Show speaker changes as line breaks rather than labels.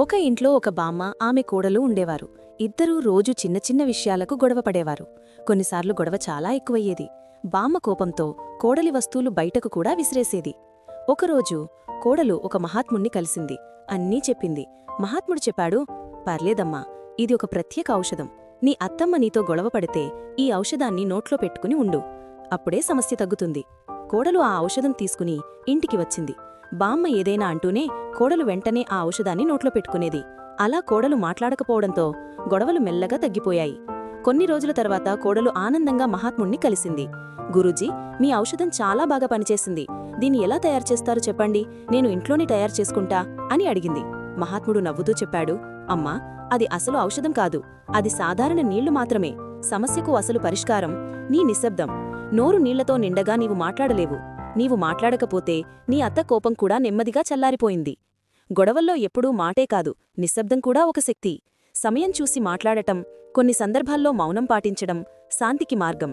ఒక ఇంట్లో ఒక బామ్మ ఆమె కోడలు ఉండేవారు. ఇద్దరూ రోజు చిన్న చిన్న విషయాలకు గొడవపడేవారు కొన్నిసార్లు గొడవ చాలా ఎక్కువయ్యేది. బామ్మ కోపంతో కోడలి వస్తువులు బయటకు కూడా విసిరేసేది. ఒకరోజు కోడలు ఒక మహాత్ముణ్ణి కలిసింది. అన్నీ చెప్పింది. మహాత్ముడు చెప్పాడు పర్లేదమ్మా ఇది ఒక ప్రత్యేక ఔషధం. నీ అత్తమ్మ నీతో గొడవపడితే ఈ ఔషధాన్ని నోట్లో పెట్టుకుని ఉండు. అప్పుడే సమస్య తగ్గుతుంది. కోడలు ఆ ఔషధం తీసుకుని ఇంటికి వచ్చింది. బామ్మ ఏదైనా అంటూనే కోడలు వెంటనే ఆ ఔషధాన్ని నోట్లో పెట్టుకునేది. అలా కోడలు మాట్లాడకపోవడంతో గొడవలు మెల్లగా తగ్గిపోయాయి. కొన్ని రోజుల తర్వాత కోడలు ఆనందంగా మహాత్ముణ్ణి కలిసింది. గురూజీ మీ ఔషధం చాలా బాగా పనిచేసింది. దీన్ని ఎలా తయారు చేస్తారో చెప్పండి? నేను ఇంట్లోనే తయారు చేసుకుంటా అని అడిగింది. మహాత్ముడు నవ్వుతూ చెప్పాడు అమ్మా అది అసలు ఔషధం కాదు. అది సాధారణ నీళ్ళు మాత్రమే. సమస్యకు అసలు పరిష్కారం నీ నిశ్శబ్దం. నోరు నీళ్ళతో నిండగా నీవు మాట్లాడలేవు. నీవు మాట్లాడకపోతే నీ అత్త కోపం కూడా నెమ్మదిగా చల్లారిపోయింది. గొడవల్లో ఎప్పుడూ మాటే కాదు నిశ్శబ్దం కూడా ఒక శక్తి. సమయం చూసి మాట్లాడటం కొన్ని సందర్భాల్లో మౌనం పాటించడం శాంతికి మార్గం.